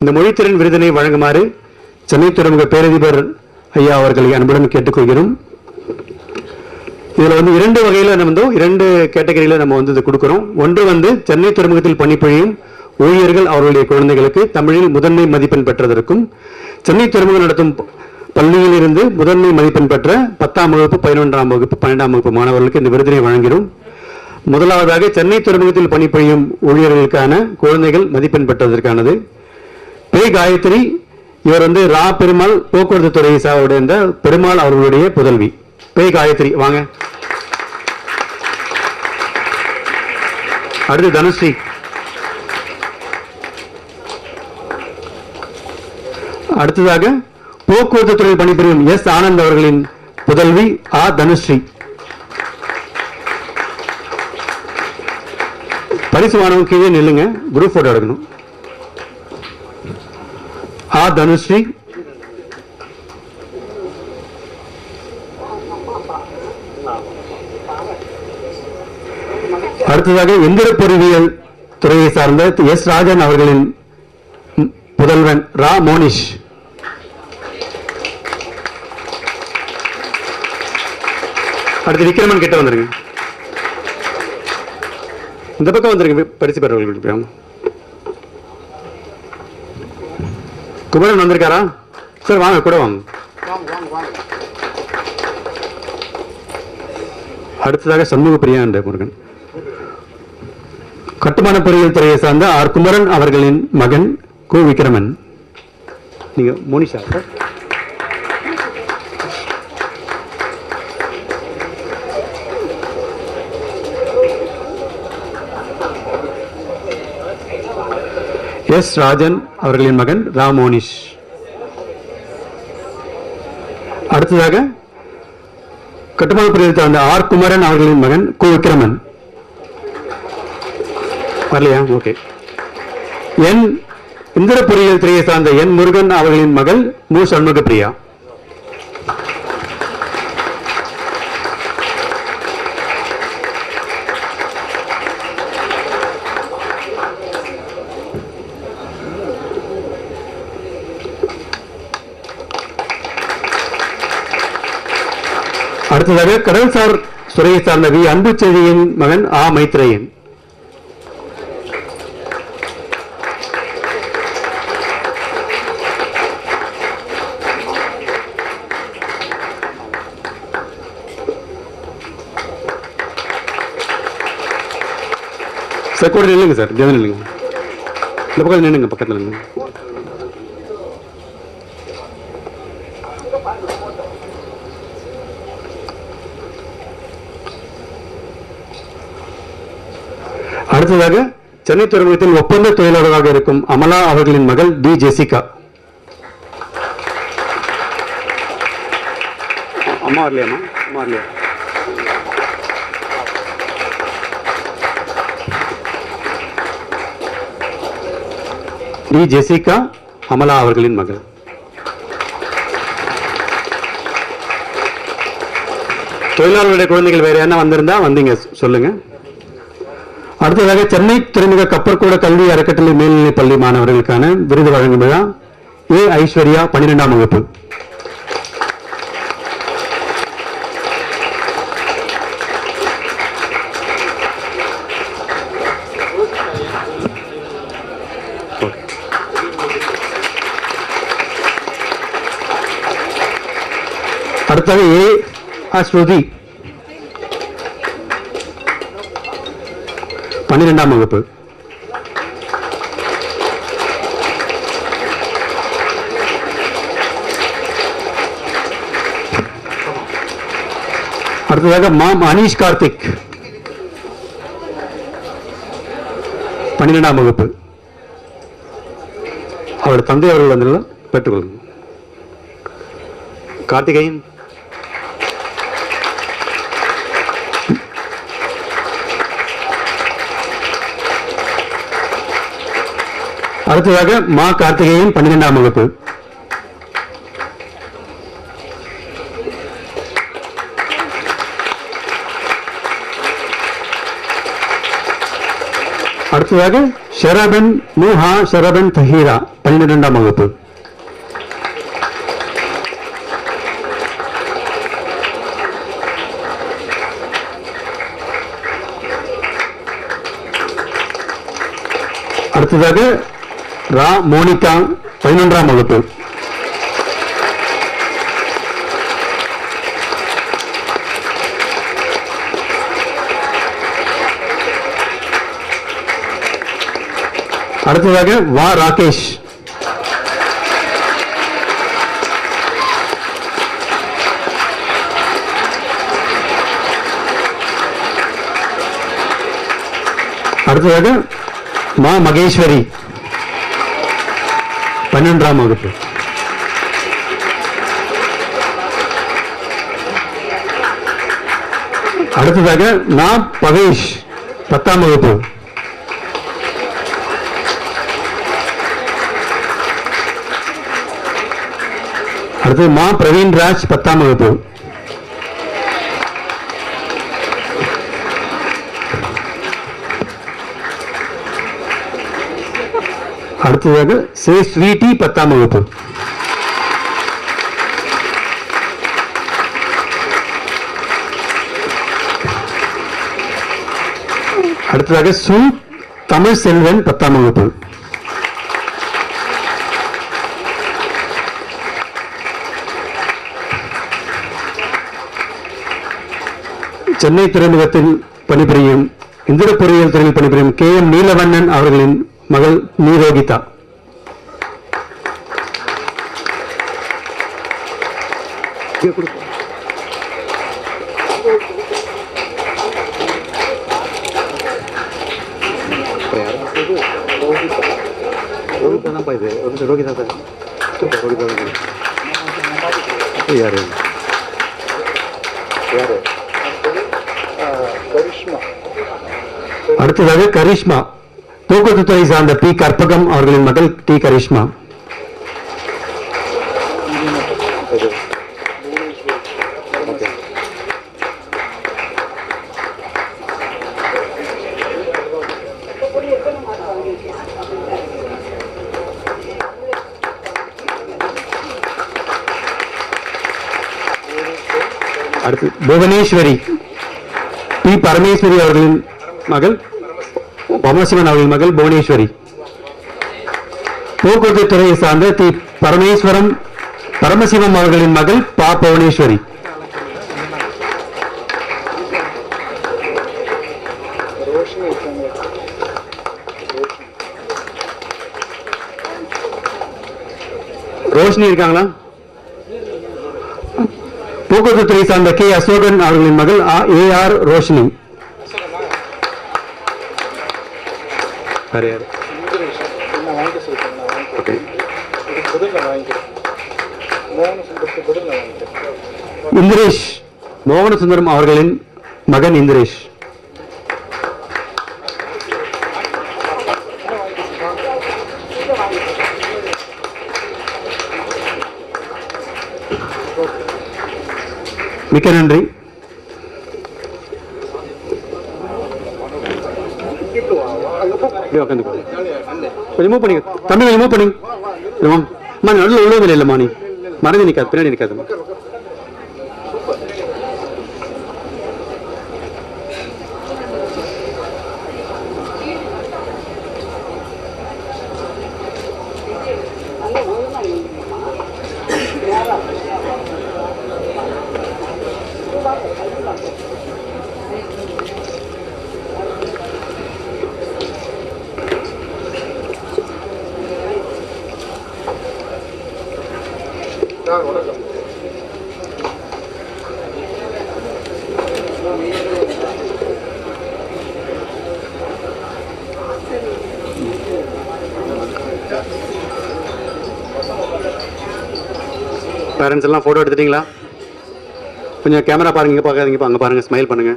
இந்த மொழித்திறன் விருதினை வழங்குமாறு சென்னை துறைமுக பேரதிபர் ஐயா அவர்களை அன்புடன் கேட்டுக்கொள்கிறோம். இதில் வந்து இரண்டு வகையில் நம்ம வந்து இரண்டு கேட்டகரியில நம்ம வந்து இது கொடுக்கிறோம். ஒன்று வந்து சென்னை துறைமுகத்தில் பணிபுரியும் ஊழியர்கள் அவர்களுடைய குழந்தைகளுக்கு தமிழில் முதன்மை மதிப்பெண் பெற்றதற்கும் சென்னை துறைமுகம் நடத்தும் ப- பள்ளியில் இருந்து முதன்மை மதிப்பெண் பெற்ற பத்தாம் வகுப்பு பதினொன்றாம் வகுப்பு பன்னெண்டாம் வகுப்பு மாணவர்களுக்கு இந்த விருதினை வழங்கிறோம் முதலாவதாக சென்னை துறைமுகத்தில் பணிபுரியும் ஊழியர்களுக்கான குழந்தைகள் மதிப்பெண் பெற்றதற்கானது. பே காயத்ரி இவர் வந்து ரா பெருமாள் போக்குவரத்து துறை சார்ந்த பெருமாள் அவர்களுடைய புதல்வி. பே காயத்ரி வாங்க. அடுத்து தனுஸ்ரீ. அடுத்ததாக போக்குவரத்து துறை பணிபுரியும் எஸ் ஆனந்த் அவர்களின் புதல்வி ஆ தனுஸ்ரீ. பரிசு மாணவன் கீழே நில்லுங்க குரூப் போட்டோ எடுக்கணும். ஆ தனுஸ்ரீ அடுத்ததாக எந்திர பொறியியல் துறையை சார்ந்த எஸ் ராஜன் அவர்களின் புதல்வன் ரா மோனிஷ். அடுத்து விக்ரமன் கிட்ட வந்துருங்க. இந்த பக்கம் வந்துருங்க பரிசு பெறவர்களுக்கு குமரன் வந்திருக்காரா? சார் வாங்க கூட வாங்க. அடுத்ததாக சண்முக பிரியா என்ற முருகன். கட்டுமான பொறியியல் துறையை சார்ந்த ஆர் குமரன் அவர்களின் மகன் கு விக்ரமன் நீங்க மோனிஷா சார்? எஸ் ராஜன் அவர்களின் மகன் ராமோனிஷ். அடுத்ததாக கட்டுமான பிரிவில் சார்ந்த ஆர் குமரன் அவர்களின் மகன் கு விக்ரமன். வரலையா? ஓகே. என் இந்திர பொறியியல் துறையை சார்ந்த என் முருகன் அவர்களின் மகள் மு சண்முகப்பிரியா. அடுத்ததாக கடல்சார் துறையை சார்ந்த வி. அன்புச்செழியின் மகன் ஆ. மைத்ரேயன் சார் கூட நில்லுங்க சார். இப்படியே நில்லுங்க. இந்த பக்கம் நின்னுங்க பக்கத்தில் நில்லுங்க. அடுத்ததாக சென்னை துறைமுகத்தில் ஒப்பந்த தொழிலாளராக இருக்கும் அமலா அவர்களின் மகள் டி. ஜெசிகா. அம்மா வரலையாம்மா அம்மா? வரலையா? டி. ஜெசிகா அமலா அவர்களின் மகள். தொழிலாளர்களுடைய குழந்தைகள் வேற என்ன வந்திருந்தா வந்தீங்க சொல்லுங்க. அடுத்ததாக சென்னை துறைமுக கப்பற்கூட கல்வி அறக்கட்டளை மேல்நிலைப் பள்ளி மாணவர்களுக்கான விருது வழங்கும் விழா. ஏ. ஐஸ்வர்யா பன்னிரெண்டாம் வகுப்பு. அடுத்தது ஏ. ஆ, ஸ்ருதி பன்னிரெண்டாம் வகுப்பு. அடுத்ததாக மாம் அனீஷ் கார்த்திக். பன்னிரெண்டாம் வகுப்பு. அவருடைய தந்தை அவர்கள் வந்துள்ள பெற்றுக்கொள்ளுங்கள். கார்த்திகேயன் அடுத்ததாக மா கார்த்திகேயன் பன்னிரெண்டாம் வகுப்பு. அடுத்ததாக ஷரபன் நூஹா ஷரபன் தஹீரா பன்னிரெண்டாம் வகுப்பு. அடுத்ததாக ரா மோனிகா பதினொன்றாம் வகுப்பு. அடுத்ததாக வா ராகேஷ். அடுத்ததாக மா மகேஸ்வரி. பன்னெண்டாம் வகுப்பு. அடுத்ததாக நான் பகேஷ் பத்தாம் வகுப்பு. அடுத்து மா. பிரவீன் ராஜ் பத்தாம் வகுப்பு. அடுத்ததாக சே ஸ்வீட்டி பத்தாம் வகுப்பு. அடுத்ததாக சு தமிழ் செல்வன் பத்தாம் வகுப்பு. சென்னை துறைமுகத்தில் பணிபுரியும் இந்திர பொறியியல் துறையில் பணிபுரியும் கே எம் நீலவண்ணன் அவர்களின் மகள் நீரோகிதா. யாரு அடுத்ததாக கரிஷ்மா. போக்குவரத்து சார்ந்த பி கற்பகம் அவர்களின் மகள் டி கரிஷ்மா. அடுத்து புவனேஸ்வரி. பி பரமேஸ்வரி அவர்களின் மகள் பரமசிவன் அவர்களின் மகள் புவனேஸ்வரி. போக்குவரத்து துறையை சார்ந்த தி பரமேஸ்வரம் பரமசிவம் அவர்களின் மகள் பா புவனேஸ்வரி. ரோஷினி இருக்காங்களா? போக்குவரத்து துறை சார்ந்த கே அசோகன் அவர்களின் மகள் ஏ ஆர் ரோஷினி வேற யாரு? ஓகே இந்திரேஷ் மோகன சுந்தரம் அவர்களின் மகன் இந்திரேஷ். மிக்க நன்றி. அப்படியே உட்காந்து கொஞ்சம் மூவ் பண்ணிக்க. தம்பி கொஞ்சம் மூவ் பண்ணி. அம்மா நடுவில் உள்ளதில்லை இல்லைம்மா நீ. மறைஞ்சு நிற்காது பின்னாடி நிற்காதும்மா பேரண்ட்ஸ் எல்லாம் ஃபோட்டோ எடுத்துட்டீங்களா? கொஞ்சம் கேமரா பாருங்க இங்கே பார்க்காதீங்க அங்கே பாருங்க ஸ்மைல் பண்ணுங்க.